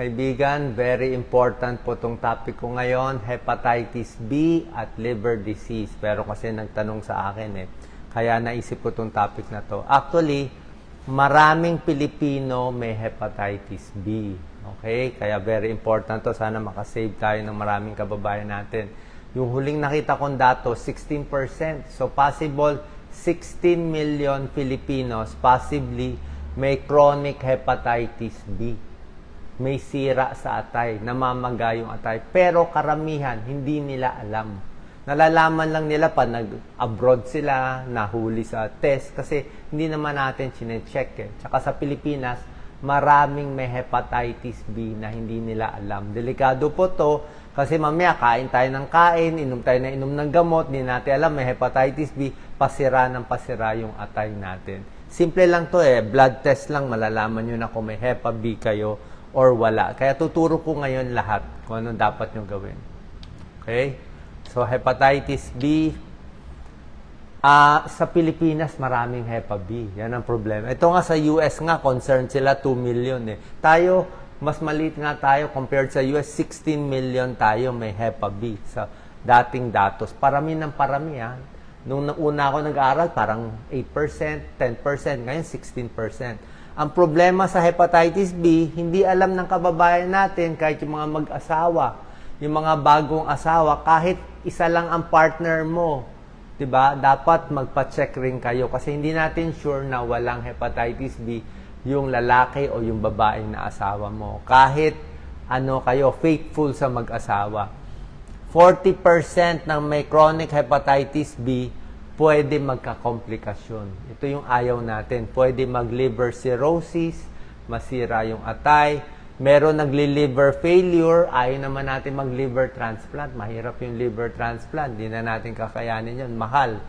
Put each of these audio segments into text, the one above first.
Kaibigan, very important po itong topic ko ngayon, hepatitis B at liver disease. Pero kasi nagtanong sa akin eh, kaya naisip ko itong topic na to. Actually, maraming Pilipino may hepatitis B. Okay? Kaya very important to. Sana makasave tayo ng maraming kababayan natin. Yung huling nakita kong dato, 16%. So possible, 16 million Filipinos possibly may chronic hepatitis B may sira sa atay, namamaga yung atay. Pero karamihan, hindi nila alam. Nalalaman lang nila pa nag-abroad sila, nahuli sa test, kasi hindi naman natin chinecheck eh. Tsaka sa Pilipinas, maraming may hepatitis B na hindi nila alam. Delikado po to, kasi mamaya kain tayo ng kain, inom tayo na inom ng gamot, hindi natin alam may hepatitis B, pasira ng pasira yung atay natin. Simple lang to eh, blood test lang, malalaman nyo na kung may hepa B kayo or wala. Kaya tuturo ko ngayon lahat kung anong dapat nyo gawin. Okay? So, hepatitis B, Ah, sa Pilipinas, maraming Hepa B. Yan ang problema. Ito nga sa US nga, concerned sila 2 million eh. Tayo, mas maliit nga tayo compared sa US, 16 million tayo may Hepa B sa dating datos. Parami ng parami ha. Nung una ako nag-aaral, parang 8%, 10%, ngayon 16%. Ang problema sa hepatitis B, hindi alam ng kababayan natin, kahit yung mga mag-asawa, yung mga bagong asawa, kahit isa lang ang partner mo, 'di ba? Dapat magpa-check rin kayo kasi hindi natin sure na walang hepatitis B yung lalaki o yung babae na asawa mo. Kahit ano kayo, faithful sa mag-asawa. 40% ng may chronic hepatitis B pwede magkakomplikasyon. Ito yung ayaw natin. Pwede mag-liver cirrhosis, masira yung atay, meron nagli-liver failure, ayaw naman natin mag-liver transplant. Mahirap yung liver transplant. Hindi na natin kakayanin yun. Mahal.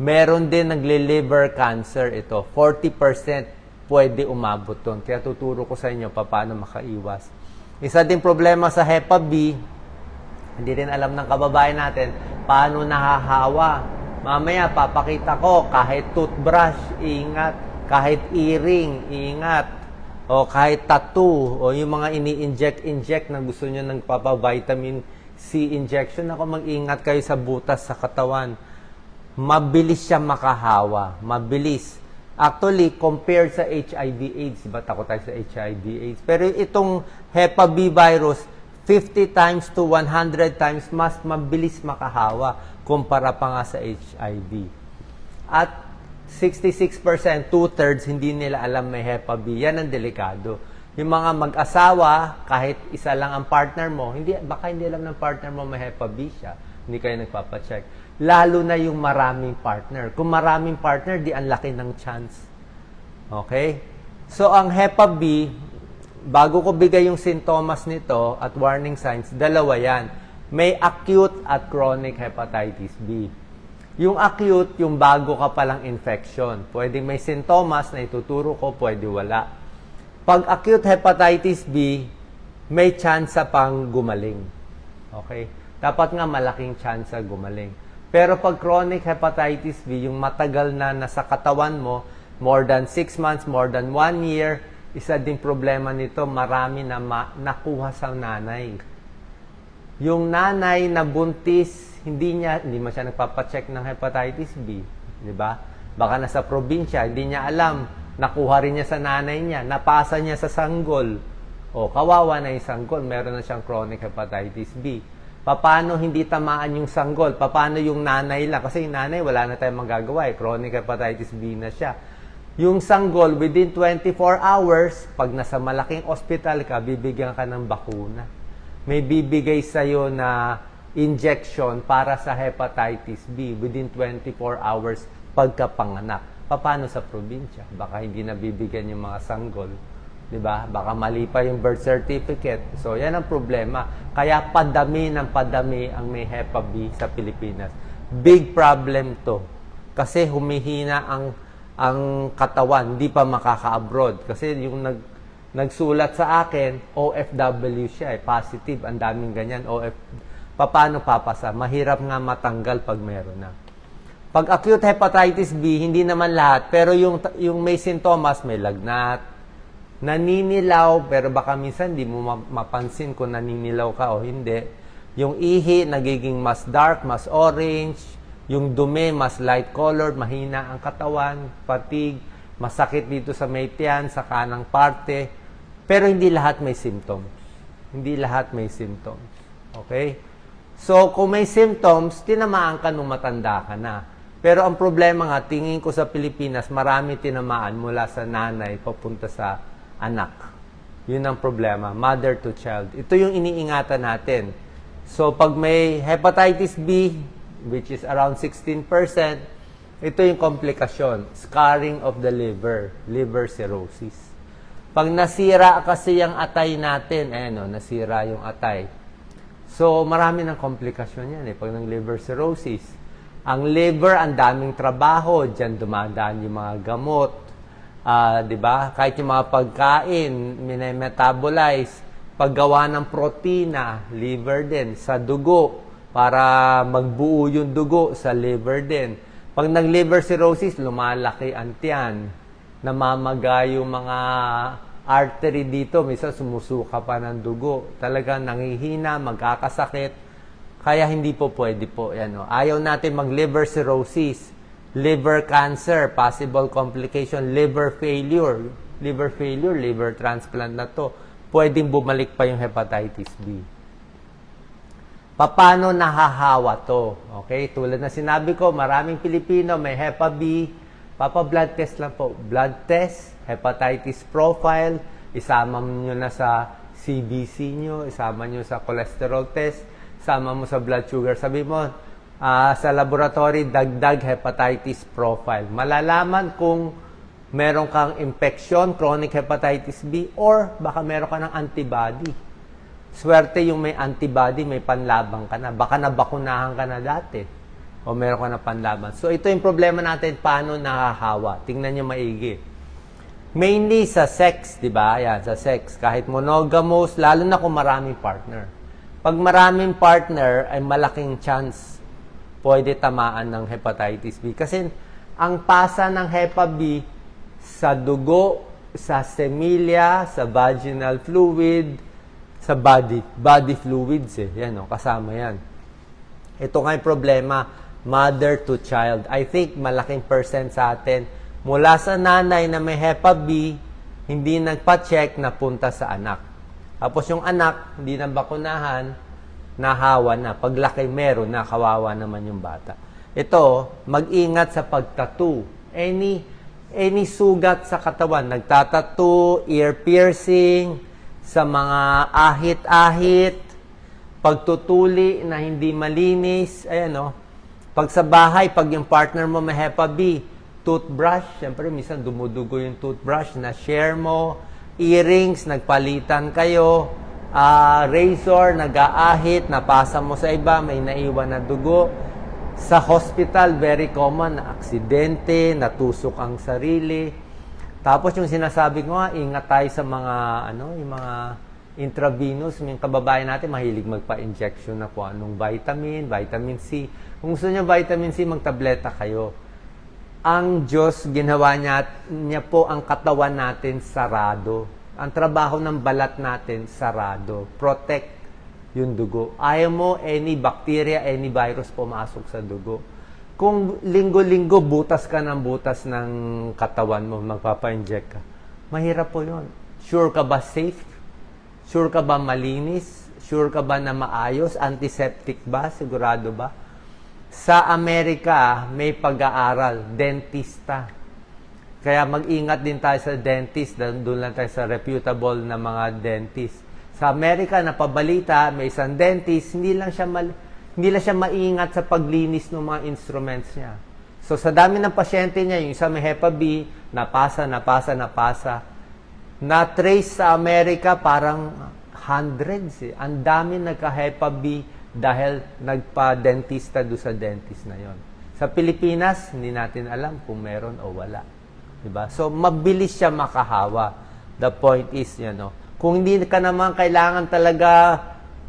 Meron din nagli-liver cancer ito. 40% pwede umabot doon. Kaya tuturo ko sa inyo paano makaiwas. Isa din problema sa Hepa B, hindi rin alam ng kababayan natin paano nahahawa. Mamaya papakita ko kahit toothbrush, ingat. Kahit earring, ingat o kahit tattoo, o yung mga ini-inject-inject na gusto nyo ng papa-vitamin C injection, ako mag-ingat kayo sa butas sa katawan. Mabilis siya makahawa. Mabilis. Actually, compared sa HIV AIDS, iba takot tayo sa HIV AIDS. Pero itong Hepa B virus, 50 times to 100 times mas mabilis makahawa kumpara pa nga sa HIV. At 66%, two-thirds, hindi nila alam may Hepa B. Yan ang delikado. Yung mga mag-asawa, kahit isa lang ang partner mo, hindi, baka hindi alam ng partner mo may Hepa B siya. Hindi kayo nagpapacheck. Lalo na yung maraming partner. Kung maraming partner, di ang laki ng chance. Okay? So, ang Hepa B, bago ko bigay yung sintomas nito at warning signs, dalawa yan. May acute at chronic hepatitis B. Yung acute, yung bago ka palang infection. Pwede may sintomas na ituturo ko, pwede wala. Pag acute hepatitis B, may chance pang gumaling. Okay? Dapat nga malaking chance gumaling. Pero pag chronic hepatitis B, yung matagal na nasa katawan mo, more than 6 months, more than 1 year, isa din problema nito, marami na nakuha sa nanay. Yung nanay na buntis, hindi niya hindi man siya nagpapa-check ng hepatitis B, di ba? Baka nasa probinsya, hindi niya alam, nakuha rin niya sa nanay niya, napasa niya sa sanggol. O kawawa na yung sanggol, meron na siyang chronic hepatitis B. Paano hindi tamaan yung sanggol? Paano yung nanay lang? Kasi yung nanay, wala na tayong magagawa. Eh. Chronic hepatitis B na siya. Yung sanggol, within 24 hours, pag nasa malaking ospital ka, bibigyan ka ng bakuna. May bibigay sa'yo na injection para sa hepatitis B within 24 hours pagkapanganak. Paano sa probinsya? Baka hindi na bibigyan yung mga sanggol. 'Di ba? Baka mali pa yung birth certificate. So, yan ang problema. Kaya padami ng padami ang may Hepa B sa Pilipinas. Big problem to. Kasi humihina ang ang katawan, hindi pa makaka-abroad. Kasi yung nag nagsulat sa akin, OFW siya, eh, positive, ang daming ganyan, OF. Paano papasa? Mahirap nga matanggal pag meron na. Pag acute hepatitis B, hindi naman lahat, pero yung, yung may sintomas, may lagnat, naninilaw, pero baka minsan di mo ma- mapansin kung naninilaw ka o hindi. Yung ihi nagiging mas dark, mas orange, yung dumi mas light colored, mahina ang katawan, fatigue, masakit dito sa may tiyan, sa kanang parte, pero hindi lahat may symptoms. Hindi lahat may symptoms. Okay? So, kung may symptoms, tinamaan ka nung matanda ka na. Pero ang problema nga, tingin ko sa Pilipinas, marami tinamaan mula sa nanay papunta sa anak. Yun ang problema, mother to child. Ito yung iniingatan natin. So, pag may hepatitis B, which is around 16%, ito yung komplikasyon, scarring of the liver, liver cirrhosis. Pag nasira kasi yung atay natin, eh no, nasira yung atay. So, marami ng komplikasyon yan eh, pag ng liver cirrhosis. Ang liver, ang daming trabaho, diyan dumadaan yung mga gamot, Ah, 'di ba? Kahit yung mga pagkain, minemetabolize, paggawa ng protina, liver din sa dugo para magbuo yung dugo sa liver din. Pag nag-liver cirrhosis, lumalaki ang tiyan, namamaga yung mga artery dito, minsan sumusuka pa ng dugo. Talagang nangihina, magkakasakit. Kaya hindi po pwede po. Yan, oh. Ayaw natin mag-liver cirrhosis liver cancer, possible complication, liver failure, liver failure, liver transplant na to, pwedeng bumalik pa yung hepatitis B. Paano nahahawa to? Okay, tulad na sinabi ko, maraming Pilipino may Hepa B, papa blood test lang po. Blood test, hepatitis profile, isama nyo na sa CBC nyo, isama nyo sa cholesterol test, isama mo sa blood sugar. Sabi mo, Ah, sa laboratory, dagdag hepatitis profile. Malalaman kung meron kang infection, chronic hepatitis B, or baka meron ka ng antibody. Swerte yung may antibody, may panlabang ka na. Baka nabakunahan ka na dati. O meron ka na panlaban. So, ito yung problema natin, paano nahahawa. Tingnan nyo maigi. Mainly sa sex, di ba? Yan, sa sex. Kahit monogamous, lalo na kung maraming partner. Pag maraming partner, ay malaking chance pwede tamaan ng hepatitis B. Kasi ang pasa ng Hepa B sa dugo, sa semilya, sa vaginal fluid, sa body, body fluids eh. Yan o, kasama yan. Ito nga yung problema, mother to child. I think malaking percent sa atin, mula sa nanay na may Hepa B, hindi nagpa-check na punta sa anak. Tapos yung anak, hindi na bakunahan, nahawa na. Paglaki, meron na, kawawa naman yung bata. Ito, mag-ingat sa pagtattoo. Any, any sugat sa katawan, nagtatattoo, ear piercing, sa mga ahit-ahit, pagtutuli na hindi malinis, ayan o. Pag sa bahay, pag yung partner mo may Hepa B, toothbrush, syempre minsan dumudugo yung toothbrush na share mo, earrings, nagpalitan kayo, ah, razor, nag-aahit, napasa mo sa iba, may naiwan na dugo. Sa hospital, very common na aksidente, natusok ang sarili. Tapos yung sinasabi ko nga, ingat tayo sa mga, ano, yung mga intravenous, yung kababayan natin mahilig magpa-injection na kung anong vitamin, vitamin C. Kung gusto niyo vitamin C, magtableta kayo. Ang Diyos, ginawa niya, niya po ang katawan natin sarado. Ang trabaho ng balat natin, sarado. Protect yung dugo. Ayaw mo any bacteria, any virus pumasok sa dugo. Kung linggo-linggo butas ka ng butas ng katawan mo, magpapa-inject ka, mahirap po yun. Sure ka ba safe? Sure ka ba malinis? Sure ka ba na maayos? Antiseptic ba? Sigurado ba? Sa Amerika, may pag-aaral, dentista. Kaya mag-ingat din tayo sa dentist, doon lang tayo sa reputable na mga dentist. Sa Amerika, napabalita, may isang dentist, hindi lang siya mal, hindi lang siya maingat sa paglinis ng mga instruments niya. So sa dami ng pasyente niya, yung isa may Hepa B, napasa, napasa, napasa, na-trace sa Amerika parang hundreds eh. Ang dami nagka-Hepa B dahil nagpa-dentista do sa dentist na yon. Sa Pilipinas, hindi natin alam kung meron o wala. Diba? So, mabilis siya makahawa. The point is, you know, kung hindi ka naman kailangan talaga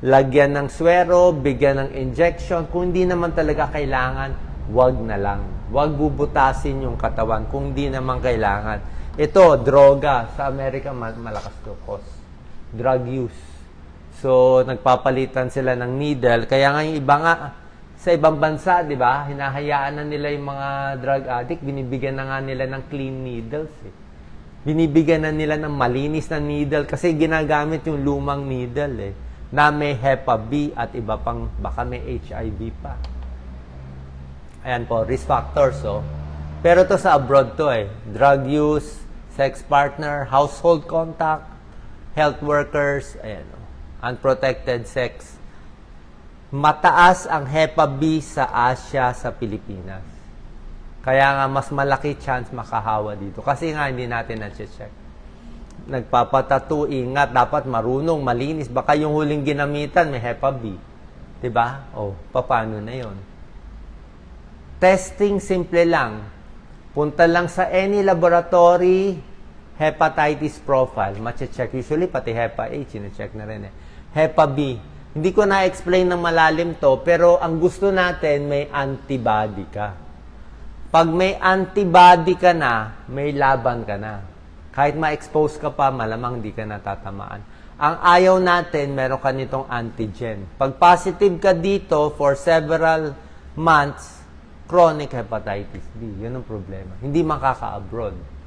lagyan ng swero, bigyan ng injection, kung hindi naman talaga kailangan, wag na lang. Wag bubutasin yung katawan kung hindi naman kailangan. Ito, droga. Sa Amerika, ma- malakas to cause. Drug use. So, nagpapalitan sila ng needle. Kaya nga yung iba nga, sa ibang bansa, di ba, hinahayaan na nila yung mga drug addict, binibigyan na nga nila ng clean needles. Eh. Binibigyan na nila ng malinis na needle kasi ginagamit yung lumang needle eh, na may HEPA B at iba pang, baka may HIV pa. Ayan po, risk factors, oh. Pero to sa abroad to eh. Drug use, sex partner, household contact, health workers, ayan, oh. unprotected sex. Mataas ang HEPA B sa Asia sa Pilipinas. Kaya nga mas malaki chance makahawa dito. Kasi nga hindi natin na-check. Nagpapatato, ingat, dapat marunong, malinis. Baka yung huling ginamitan may HEPA B. 'Di ba? Oh, paano na 'yon? Testing simple lang. Punta lang sa any laboratory, hepatitis profile. Mache-check. Usually, pati hepa A, chine-check na rin eh. Hepa B. Hindi ko na-explain ng malalim to, pero ang gusto natin, may antibody ka. Pag may antibody ka na, may laban ka na. Kahit ma-expose ka pa, malamang di ka natatamaan. Ang ayaw natin, meron ka nitong antigen. Pag positive ka dito for several months, chronic hepatitis B. Yun ang problema. Hindi makaka-abroad.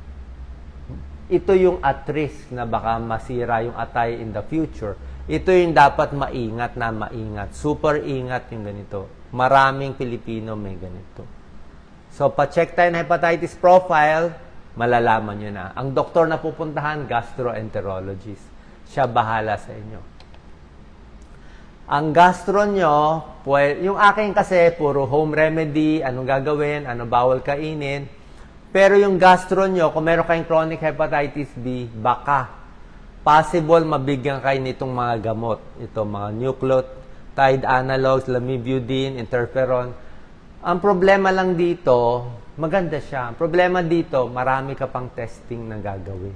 Ito yung at risk na baka masira yung atay in the future. Ito yung dapat maingat na maingat. Super ingat yung ganito. Maraming Pilipino may ganito. So, pa-check tayo ng hepatitis profile, malalaman nyo na. Ang doktor na pupuntahan, gastroenterologist. Siya bahala sa inyo. Ang gastro nyo, pwe- yung akin kasi, puro home remedy, anong gagawin, ano bawal kainin. Pero yung gastro nyo, kung meron kayong chronic hepatitis B, baka possible mabigyan kayo nitong mga gamot. Ito, mga nucleotide analogs, lamivudine, interferon. Ang problema lang dito, maganda siya. Ang problema dito, marami ka pang testing na gagawin.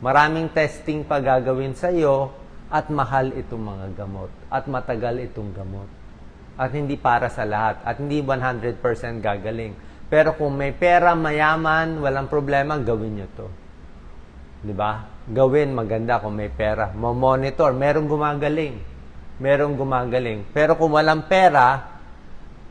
Maraming testing pa gagawin sa iyo at mahal itong mga gamot at matagal itong gamot. At hindi para sa lahat at hindi 100% gagaling. Pero kung may pera, mayaman, walang problema, gawin nyo to. 'Di ba? Gawin maganda kung may pera. Mo-monitor, merong gumagaling. Merong gumagaling. Pero kung walang pera,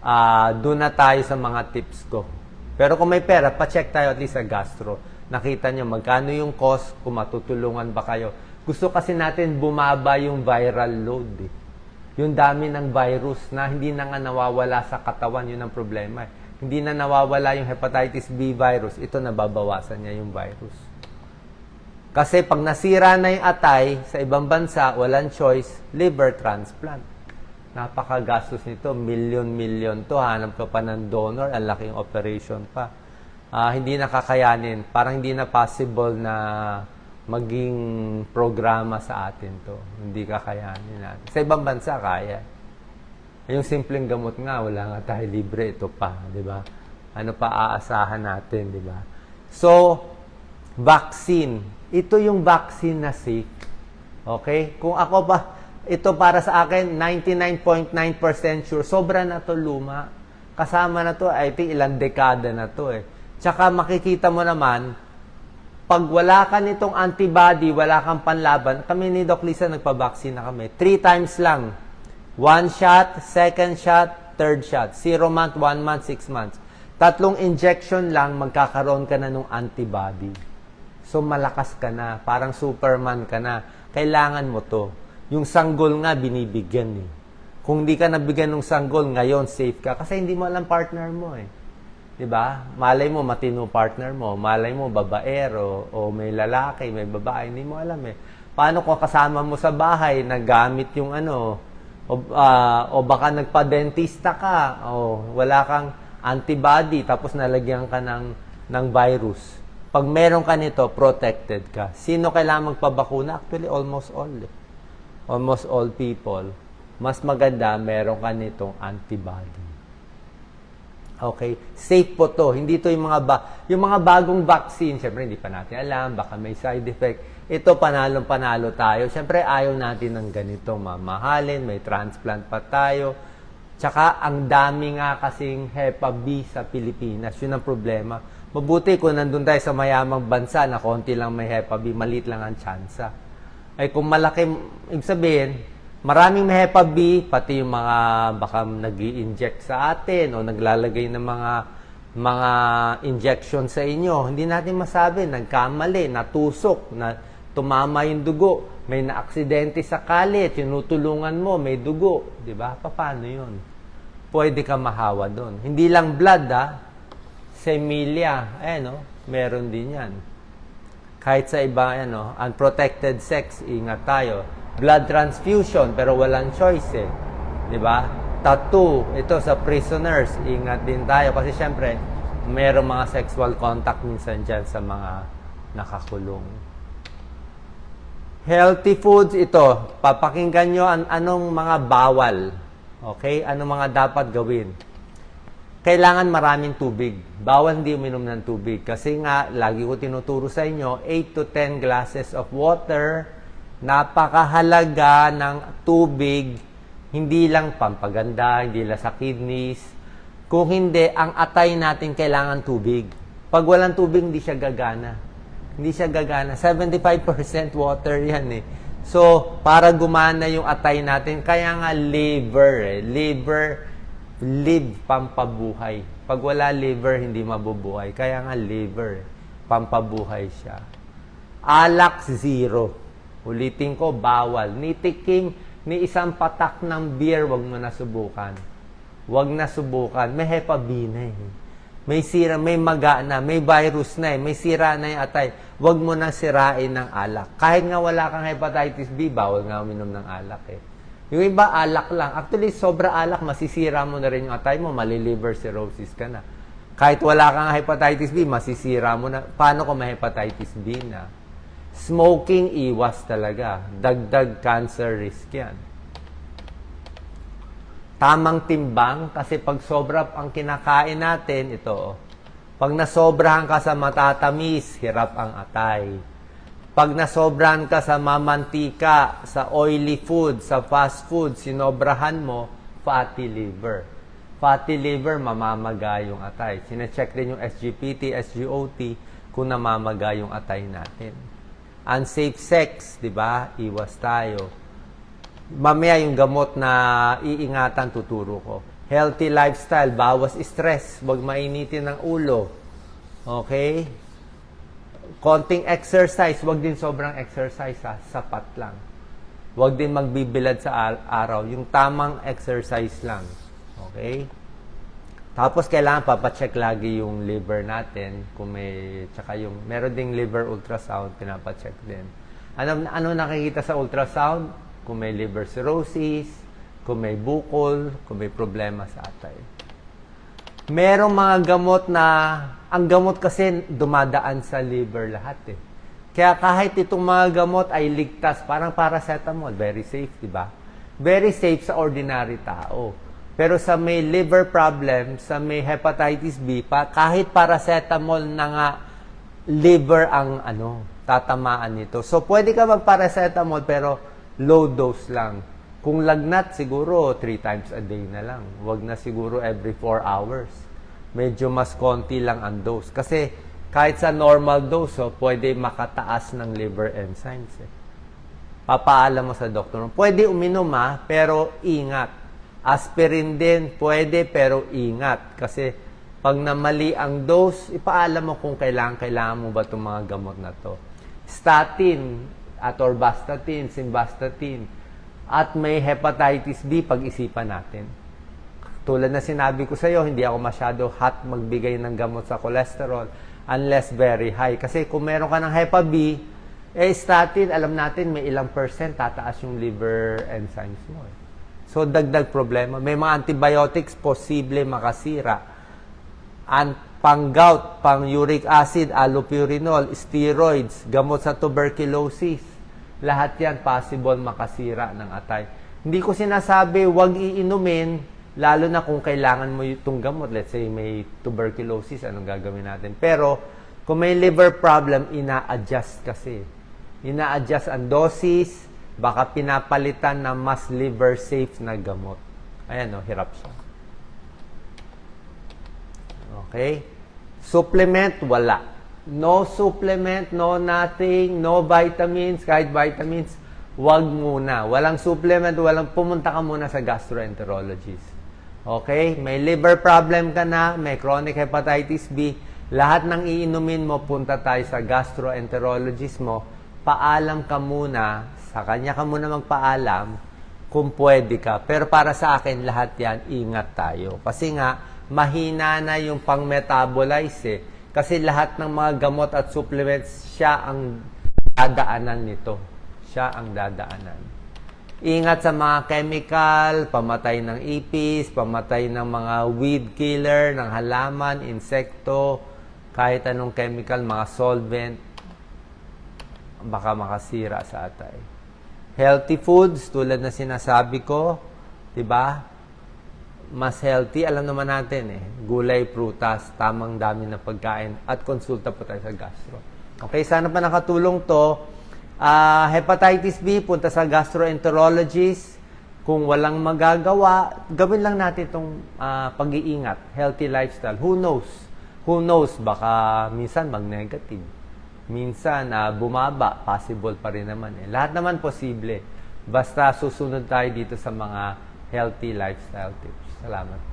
ah doon na tayo sa mga tips ko. Pero kung may pera, pa-check tayo at least sa gastro. Nakita nyo magkano yung cost, kung matutulungan ba kayo. Gusto kasi natin bumaba yung viral load. Eh. Yung dami ng virus na hindi na nga nawawala sa katawan, yun ang problema. Eh. Hindi na nawawala yung hepatitis B virus, ito nababawasan niya yung virus. Kasi pag nasira na yung atay sa ibang bansa, walang choice, liver transplant. Napakagastos nito, million-million to. Hanap ka pa ng donor, ang laking operation pa. Ah, hindi nakakayanin. Parang hindi na possible na maging programa sa atin to. Hindi kakayanin natin. Sa ibang bansa, kaya. Yung simpleng gamot nga, wala nga tayo libre. Ito pa, di ba? Ano pa aasahan natin, di ba? So, vaccine. Ito yung vaccine na safe. Okay? Kung ako pa, ito para sa akin, 99.9% sure. Sobra na to luma. Kasama na to, I think ilang dekada na to eh. Tsaka makikita mo naman, pag wala ka nitong antibody, wala kang panlaban, kami ni Doc Lisa nagpa-vaccine na kami. Three times lang. One shot, second shot, third shot. Zero month, one month, six months. Tatlong injection lang, magkakaroon ka na ng antibody. So, malakas ka na. Parang Superman ka na. Kailangan mo to. Yung sanggol nga, binibigyan eh. Kung hindi ka nabigyan ng sanggol, ngayon safe ka. Kasi hindi mo alam partner mo eh. 'Di ba? Malay mo matino partner mo, malay mo babaero o may lalaki, may babae, hindi mo alam eh. Paano kung kasama mo sa bahay nagamit yung ano o, ah, o baka nagpa-dentista ka o wala kang antibody tapos nalagyan ka ng ng virus. Pag meron ka nito, protected ka. Sino kailangan magpabakuna? Actually, almost all. Eh. Almost all people. Mas maganda, meron ka nitong antibody. Okay? Safe po to. Hindi to yung mga ba yung mga bagong vaccine, syempre hindi pa natin alam, baka may side effect. Ito panalong panalo tayo. Syempre ayaw natin ng ganitong mamahalin, may transplant pa tayo. Tsaka ang dami nga kasing Hepa B sa Pilipinas. Yun ang problema. Mabuti kung nandun tayo sa mayamang bansa na konti lang may Hepa B, maliit lang ang tsansa. Ay kung malaki, ibig sabihin, maraming Hepa B, pati yung mga baka nag inject sa atin o naglalagay ng mga mga injection sa inyo. Hindi natin masabi, nagkamali, natusok, na tumama yung dugo, may naaksidente sa kalit, tinutulungan mo, may dugo. Di ba? Paano yun? Pwede ka mahawa doon. Hindi lang blood, ha? Semilia, eh, no? Meron din yan. Kahit sa iba, ano, unprotected sex, ingat tayo. Blood transfusion, pero walang choice, eh. Di ba? Tattoo, ito sa prisoners, ingat din tayo. Kasi syempre, merong mga sexual contact minsan dyan sa mga nakakulong. Healthy foods, ito. Papakinggan nyo an anong mga bawal. Okay? Anong mga dapat gawin. Kailangan maraming tubig. Bawal hindi uminom ng tubig. Kasi nga, lagi ko tinuturo sa inyo, 8 to 10 glasses of water. Napakahalaga ng tubig. Hindi lang pampaganda, hindi lang sa kidneys. Kung hindi, ang atay natin kailangan tubig. Pag walang tubig, hindi siya gagana. Hindi siya gagana. 75% water yan eh. So, para gumana yung atay natin, kaya nga liver eh. Liver, live, pampabuhay. Pag wala liver, hindi mabubuhay. Kaya nga liver, pampabuhay siya. Alak, zero. Ulitin ko, bawal. Ni tikim, ni isang patak ng beer, wag mo na subukan. Wag na subukan. May hepa B na eh. May sira, may maga na, may virus na eh, may sira na yung atay. Huwag mo nang sirain ng alak. Kahit nga wala kang hepatitis B, bawal nga uminom ng alak eh. Yung iba, alak lang. Actually, sobra alak, masisira mo na rin yung atay mo, maliliver cirrhosis ka na. Kahit wala kang hepatitis B, masisira mo na. Paano kung may hepatitis B na? Smoking, iwas talaga. Dagdag cancer risk yan tamang timbang kasi pag sobra ang kinakain natin, ito, oh. pag nasobrahan ka sa matatamis, hirap ang atay. Pag nasobrahan ka sa mamantika, sa oily food, sa fast food, sinobrahan mo, fatty liver. Fatty liver, mamamaga yung atay. Sinecheck din yung SGPT, SGOT, kung namamaga yung atay natin. Unsafe sex, di ba? Iwas tayo mamaya yung gamot na iingatan tuturo ko. Healthy lifestyle, bawas stress, wag mainitin ng ulo. Okay? Konting exercise, wag din sobrang exercise ha, sapat lang. Wag din magbibilad sa araw, yung tamang exercise lang. Okay? Tapos kailangan papacheck lagi yung liver natin kung may tsaka yung meron ding liver ultrasound pinapacheck din. Ano ano nakikita sa ultrasound? kung may liver cirrhosis, kung may bukol, kung may problema sa atay. Merong mga gamot na, ang gamot kasi dumadaan sa liver lahat eh. Kaya kahit itong mga gamot ay ligtas, parang paracetamol, very safe, di ba? Very safe sa ordinary tao. Pero sa may liver problem, sa may hepatitis B, pa, kahit paracetamol na nga, liver ang ano, tatamaan nito. So, pwede ka mag-paracetamol, pero low dose lang. Kung lagnat, siguro 3 times a day na lang. Huwag na siguro every 4 hours. Medyo mas konti lang ang dose. Kasi kahit sa normal dose, oh, pwede makataas ng liver enzymes. Eh. Papaalam mo sa doktor. Pwede uminom ha, pero ingat. Aspirin din, pwede, pero ingat. Kasi pag namali ang dose, ipaalam mo kung kailangan, kailangan mo ba itong mga gamot na to. Statin, atorvastatin, simvastatin, at may hepatitis B, pag-isipan natin. Tulad na sinabi ko sa iyo, hindi ako masyado hot magbigay ng gamot sa cholesterol unless very high. Kasi kung meron ka ng Hepa B, eh statin, alam natin may ilang percent tataas yung liver enzymes mo. Eh. So dagdag problema. May mga antibiotics posible makasira. And pang gout, pang uric acid, allopurinol, steroids, gamot sa tuberculosis. Lahat yan possible makasira ng atay. Hindi ko sinasabi wag iinumin, lalo na kung kailangan mo itong gamot. Let's say may tuberculosis, anong gagawin natin? Pero kung may liver problem, ina-adjust kasi. Ina-adjust ang dosis, baka pinapalitan ng mas liver safe na gamot. Ayan, no, hirap siya. Okay? Supplement, wala. No supplement, no nothing, no vitamins, kahit vitamins, wag muna. Walang supplement, walang pumunta ka muna sa gastroenterologist. Okay? May liver problem ka na, may chronic hepatitis B, lahat ng iinumin mo, punta tayo sa gastroenterologist mo, paalam ka muna, sa kanya ka muna magpaalam, kung pwede ka. Pero para sa akin, lahat yan, ingat tayo. Kasi nga, mahina na yung pang-metabolize eh. Kasi lahat ng mga gamot at supplements, siya ang dadaanan nito. Siya ang dadaanan. Ingat sa mga chemical, pamatay ng ipis, pamatay ng mga weed killer, ng halaman, insekto, kahit anong chemical, mga solvent, baka makasira sa atay. Healthy foods, tulad na sinasabi ko, 'di ba? Mas healthy, alam naman natin eh. Gulay, prutas, tamang dami ng pagkain, at konsulta po tayo sa gastro. Okay, sana pa nakatulong to. Ah, hepatitis B, punta sa gastroenterologist. Kung walang magagawa, gawin lang natin itong ah, pag-iingat, healthy lifestyle. Who knows? Who knows? Baka minsan mag-negative. Minsan ah, bumaba, possible pa rin naman. Eh. Lahat naman posible. Basta susunod tayo dito sa mga healthy lifestyle tips. Salamat.